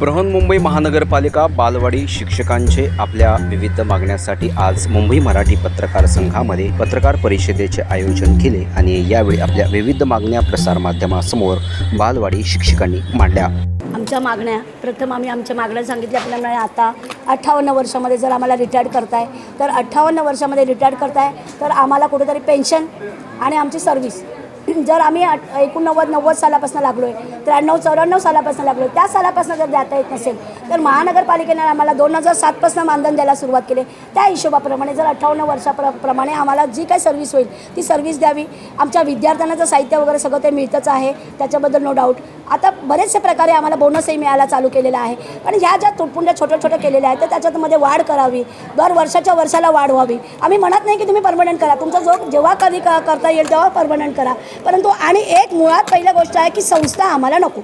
बृहन्मुंबई महानगरपालिका बालवाडी शिक्षकांचे आपल्या विविध मागण्यासाठी आज मुंबई मराठी पत्रकार संघामध्ये पत्रकार परिषदेचे आयोजन केले आणि यावेळी आपल्या विविध मागण्या प्रसारमाध्यमासमोर बालवाडी शिक्षकांनी मांडल्या. आमच्या मागण्या प्रथम आम्ही आमच्या मागण्या सांगितल्याप्रमाणे आता अठ्ठावन्न वर्षामध्ये जर आम्हाला रिटायर्ड करताय तर अठ्ठावन्न वर्षामध्ये रिटायर्ड करताय तर आम्हाला कुठेतरी पेन्शन आणि आमची सर्व्हिस जर आम्ही एकोणनव्वद नव्वद सालापासून लागलो आहे त्र्याण्णव चौऱ्याण्णव सालापासून लागलो आहे त्या सालापासून जर द्याता येत नसेल तर महानगरपालिकेने आम्हाला दोन हजार सातपासून मानधन द्यायला सुरुवात केली. त्या हिशोबाप्रमाणे जर अठ्ठावन्न वर्षाप्र प्रमाणे आम्हाला जी काही सर्व्हिस होईल ती सर्व्हिस द्यावी. आमच्या विद्यार्थ्यांना जर साहित्य वगैरे सगळं ते मिळतंच आहे त्याच्याबद्दल नो डाऊट आता बरेचसे प्रकारे आम्हाला बोनसही मिळायला चालू केलेला आहे. पण ह्या ज्या तुटपुंड्या छोट्या छोट्या केलेल्या आहेत तर त्याच्यामध्ये वाढ करावी. दर वर्षाच्या वर्षाला वाढ व्हावी. आम्ही म्हणत नाही की तुम्ही परमनंट करा. तुमचा जो जेव्हा कधी क- करता येईल तेव्हा परमनंट करा. परंतु आणि एक मुळात पहिल्या गोष्ट आहे की संस्था आम्हाला नको.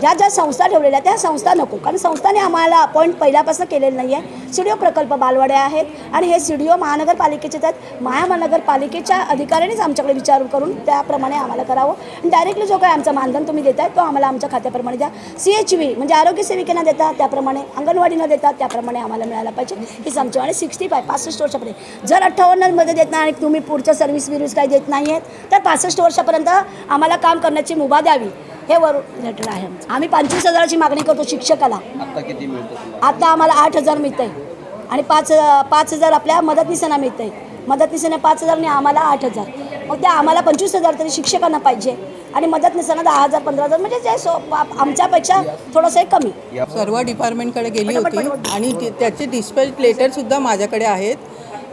ज्या ज्या संस्था ठेवलेल्या आहेत त्या संस्था नको. कारण संस्थाने आम्हाला अपॉइंट पहिल्यापासून केलेलं नाही आहे सी डी ओ प्रकल्प बालवाडे आहेत आणि हे सी डी ओ महानगरपालिकेचे आहेत महानगरपालिकेच्या अधिकाऱ्यांनीच आमच्याकडे विचार करून त्याप्रमाणे आम्हाला करावं. आणि डायरेक्टली जो काही आमचा मानधन तुम्ही देत तो आम्हाला आमच्या खात्याप्रमाणे द्या. सी एच व्ही म्हणजे आरोग्य सेविकेना देता त्याप्रमाणे अंगणवाडीनं देतात त्याप्रमाणे आम्हाला मिळायला पाहिजे. हीच आमची आणि सिक्स्टी फाय पासष्ट वर्षापर्यंत. जर अठ्ठावन्नमध्ये देत नाही आणि तुम्ही पुढच्या सर्व्हिस बिर्विस काही देत नाही आहेत तर पासष्ट वर्षापर्यंत आम्हाला काम करण्याची मुभा द्यावी. हे वर लेटर आहे. आम्ही पंचवीस हजाराची मागणी करतो शिक्षकाला. आता किती मिळतं आता आम्हाला आठ हजार मिळत आहे आणि पाच पाच हजार आपल्या मदतनीसांना मिळत आहे मदतनीसांना पाच हजार आणि आम्हाला आठ हजार. मग त्या आम्हाला पंचवीस हजार तरी शिक्षकांना पाहिजे. आणि मदतनीसांना दहा हजार पंधरा हजार म्हणजे जे सो आमच्यापेक्षा थोडंसं हे कमी. सर्व डिपार्टमेंटकडे गेली होती. आणि ते- त्याचे डिस्पॅच लेटरसुद्धा माझ्याकडे आहेत.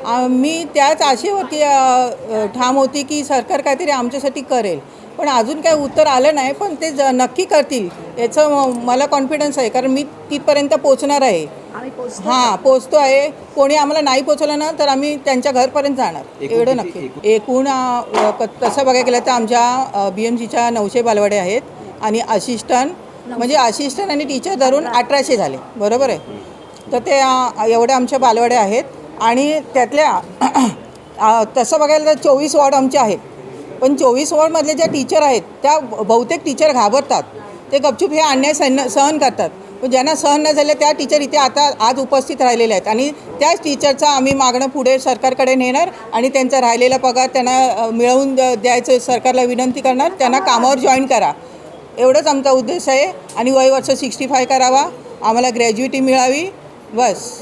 मी त्याच आशेवरती अ, अ, ठाम होती की सरकार काहीतरी आमच्यासाठी करेल. पण अजून काही उत्तर आलं नाही पण ते ज- नक्की करतील. याचं म- मला कॉन्फिडन्स आहे कारण मी तिथपर्यंत पोचणार आहे. हां पोचतो आहे. कोणी आम्हाला नाही पोचलं ना तर आम्ही त्यांच्या घरपर्यंत जाणार. एवढं नक्की. एकूण? तसं बघायला गेलं तर आमच्या बी एम सीच्या नऊशे बालवाडे आहेत आणि असिस्टंट म्हणजे असिस्टंट आणि टीचर धरून अठराशे झाले. बरोबर आहे? तर ते एवढे आमच्या बालवाडे आहेत. आणि त्यातल्या तसं बघायला तर चोवीस वॉर्ड आमचे आहेत. पण चोवीस वॉर्डमधले ज्या टीचर आहेत त्या बहुतेक टीचर घाबरतात. ते गपचूप हे अन्याय सहन सहन करतात. पण ज्यांना सहन न झाले त्या टीचर इथे आता आज उपस्थित राहिलेल्या आहेत. आणि त्याच टीचरचा आम्ही मागणं पुढे सरकारकडे नेणार आणि त्यांचा राहिलेला पगार त्यांना मिळवून द- द्यायचं सरकारला विनंती करणार. त्यांना कामावर जॉईन करा. एवढंच आमचा उद्देश आहे. आणि वयवर्ष सिक्स्टी फाय करावा. आम्हाला ग्रॅज्युएटी मिळावी. बस.